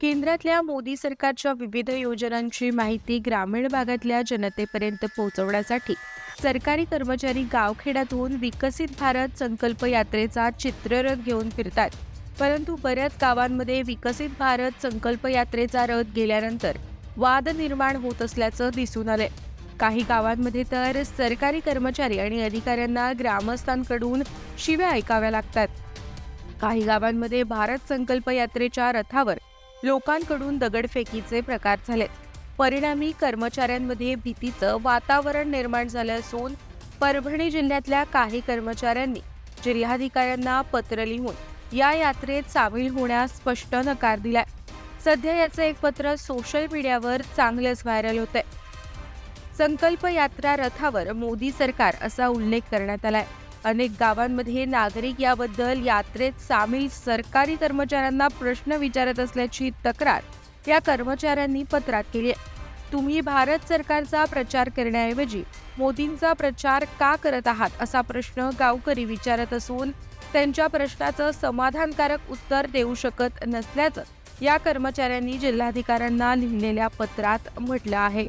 केंद्रातल्या मोदी सरकारच्या विविध योजनांची माहिती ग्रामीण भागातल्या जनतेपर्यंत पोहोचवण्यासाठी सरकारी कर्मचारी गावखेड्यातून विकसित भारत संकल्प यात्रेचा चित्ररथ घेऊन फिरतात. परंतु बऱ्याच गावांमध्ये विकसित भारत संकल्प यात्रेचा रथ गेल्यानंतर वाद निर्माण होत असल्याचं दिसून आलंय. काही गावांमध्ये तर सरकारी कर्मचारी आणि अधिकाऱ्यांना ग्रामस्थांकडून शिव्या ऐकाव्या लागतात. काही गावांमध्ये भारत संकल्प यात्रेच्या रथावर लोकांकडून दगडफेकीचे प्रकार झाले. परिणामी कर्मचाऱ्यांमध्ये भीतीचं वातावरण निर्माण झालं असून परभणी जिल्ह्यातल्या काही कर्मचाऱ्यांनी जिल्हाधिकाऱ्यांना पत्र लिहून या यात्रेत सामील होण्यास स्पष्ट नकार दिलाय. सध्या याचं एक पत्र सोशल मीडियावर चांगलंच व्हायरल होतंय. संकल्प यात्रा रथावर मोदी सरकार असा उल्लेख करण्यात आलाय. अनेक गावांमध्ये नागरिक याबद्दल यात्रेत सामील सरकारी कर्मचाऱ्यांना प्रश्न विचारत असल्याची तक्रार या कर्मचाऱ्यांनी पत्रात केली आहे. तुम्ही भारत सरकारचा प्रचार करण्याऐवजी मोदींचा प्रचार का करत आहात असा प्रश्न गावकरी विचारत असून त्यांच्या प्रश्नाचं समाधानकारक उत्तर देऊ शकत नसल्याचं या कर्मचाऱ्यांनी जिल्हाधिकाऱ्यांना लिहिलेल्या पत्रात म्हटलं आहे.